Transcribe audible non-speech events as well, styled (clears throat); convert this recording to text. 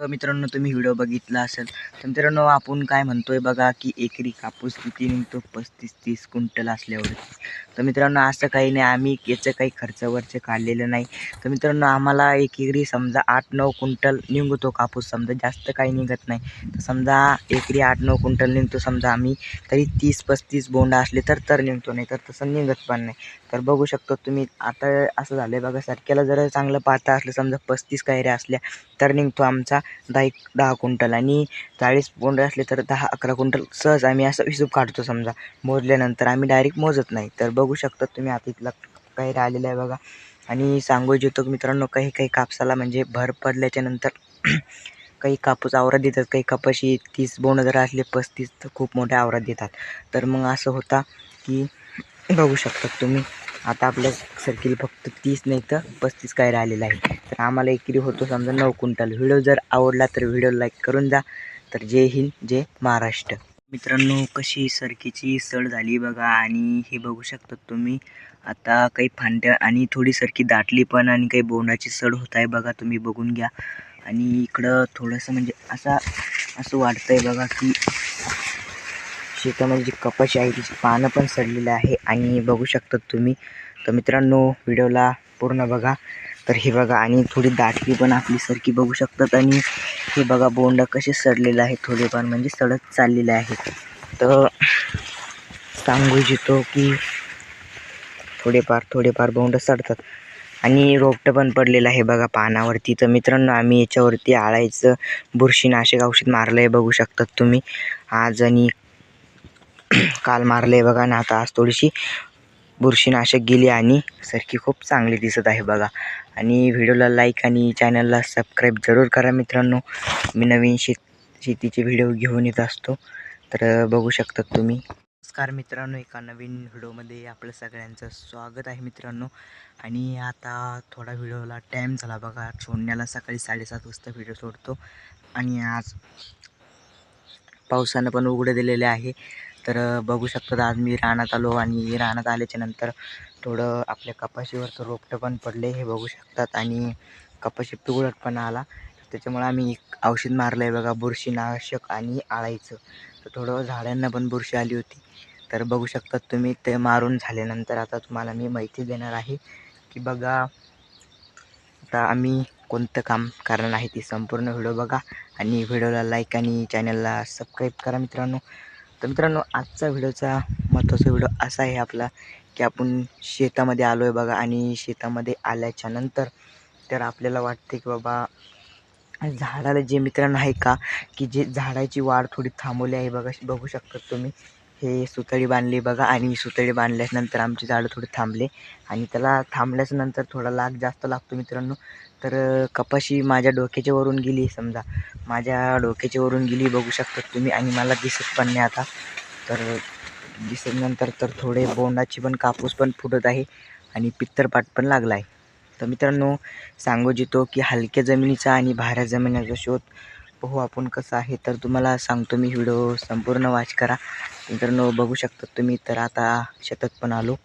मित्रांनो तुम्ही व्हिडिओ बघितला असेल तर मित्रांनो आपण काय म्हणतोय बघा की एकरी कापूस किती निघतो? पस्तीस तीस क्विंटल असल्यावर तर मित्रांनो असं काही नाही. आम्ही याचं काही खर्च वरचं काढलेलं नाही. तर मित्रांनो आम्हाला एक एकरी समजा आठ नऊ क्विंटल निघतो कापूस. समजा जास्त काही निघत नाही. तर समजा एकरी आठ नऊ क्विंटल निघतो. समजा आम्ही तरी तीस पस्तीस बोंडा असले तर तर निघतो. नाही तर तसं निघत पण नाही. तर बघू शकतो तुम्ही आता असं झालं आहे बघा सारख्याला जर चांगलं पाहता असलं समजा पस्तीस कायऱ्या असल्या तर निघतो आमचा. दहा एक दहा क्विंटल आणि चाळीस बोंडे असले तर दहा अकरा क्विंटल सहज आम्ही असं हिशोब काढतो समजा. मोजल्यानंतर आम्ही डायरेक्ट मोजत नाही. तर बघू शकता तुम्ही आता इथला काही राहिलेलं आहे बघा. आणि सांगू इच्छितो की मित्रांनो काही काही कापसाला म्हणजे भर पडल्याच्या नंतर (clears throat) काही कापूस आवरात देतात. काही कापाशी तीस बोंड जर असले पस्तीस तर खूप मोठ्या आवरात देतात. तर मग असं होता की बघू शकतात तुम्ही. आता आपल्या सर्किल फक्त तीस नाही तर पस्तीस काय राहिलेलं आहे. तर आम्हाला एकरी होतो समजा नऊ क्विंटल. व्हिडिओ जर आवडला तर व्हिडिओ लाईक करून जा. तर जय हिंद जय महाराष्ट्र. मित्रांनो कशी सरकीची सड झाली बघा आणि हे बघू शकता तुम्ही. आता काही फांद्या आणि थोडी सरकी दाटली पण आणि काही बोंडाची सड होत आहे बघा तुम्ही बघून घ्या. आणि इकडं थोडंसं म्हणजे असा असं वाटतंय बघा की शेतामध्ये म्हणजे जी कपाशी आहे तिची पानं पण सडलेलं आहे आणि बघू शकता तुम्ही. तर मित्रांनो व्हिडिओला पूर्ण बघा. तर हे बघा आणि थोडी दाटकी पण आपली सरकी बघू शकतात. आणि हे बघा बोंड कसे सडलेलं आहे थोडेफार म्हणजे सडत चाललेले आहे तर सांगू इच्छितो की थोडेफार थोडेफार बोंड सडतात. आणि रोपटं पण पडलेलं आहे बघा पानावरती. तर मित्रांनो आम्ही याच्यावरती आळायचं बुरशीनाशक औषध मारलं आहे बघू शकतात तुम्ही. आज आणि काल मारले बघा ना आता आज थोडीशी बुरशीनाशक गेली आणि सरकी खूप चांगली दिसत आहे बघा. आणि व्हिडिओला लाईक आणि चॅनलला सबस्क्राईब जरूर करा मित्रांनो. मी नवीन शेत शेतीचे व्हिडिओ घेऊन येत असतो. तर बघू शकतात तुम्ही. नमस्कार मित्रांनो एका नवीन व्हिडिओमध्ये आपलं सगळ्यांचं स्वागत आहे मित्रांनो. आणि आता थोडा व्हिडिओला टाईम झाला बघा. सोडण्याला सकाळी साडेसात वाजता व्हिडिओ सोडतो. आणि आज पावसानं पण उघडं दिलेले आहे. तर बघू शकतात आज मी रानात आलो आणि रानात आल्याच्यानंतर थोडं आपल्या कपाशीवरचं रोपटं पण पडले हे बघू शकतात आणि कपाशी पिवळट पण आला. त्याच्यामुळे आम्ही एक औषध मारलं आहे बघा बुरशीनाशक आणि आळायचं तर थोडं झाडांना पण बुरशी आली होती. तर बघू शकतात तुम्ही ते मारून झाल्यानंतर आता तुम्हाला मी माहिती देणार आहे की बघा आता आम्ही कोणतं काम करणार आहे ती संपूर्ण व्हिडिओ बघा आणि व्हिडिओला लाईक आणि चॅनलला सबस्क्राईब करा मित्रांनो. तर मित्रांनो आजचा व्हिडिओचा महत्त्वाचा व्हिडिओ असा आहे आपला की आपण शेतामध्ये आलो आहे बघा आणि शेतामध्ये आल्याच्यानंतर तर आपल्याला वाटते की बाबा झाडाला जे मित्रांनो आहे का की जे झाडाची वाढ थोडी थांबवली आहे बघा बघू शकतात तुम्ही. हे सुतळी बांधली बघा आणि सुतळी बांधल्यानंतर आमची झाडं थोडी थांबले. आणि त्याला थांबल्याच्यानंतर थोडा लाग जास्त लागतो मित्रांनो. तर कपाशी माझ्या डोक्याच्या वरून गेली समजा. माझ्या डोक्याच्या वरून गेली बघू शकतात तुम्ही आणि मला दिसत पण नाही आता. तर दिसत नंतर तर थोडे बोंडाची पण कापूस पण फुटत आहे आणि पित्तरपाट पण लागला आहे तर मित्रांनो सांगू जितो की हलक्या जमिनीचा आणि भाऱ्या जमिनीचा शोध पाहू आपण कसं आहे. तर तुम्हाला सांगतो मी व्हिडिओ संपूर्ण वाच करा. मित्रांनो बघू शकता तुम्ही तर आता शेतात पण आलो.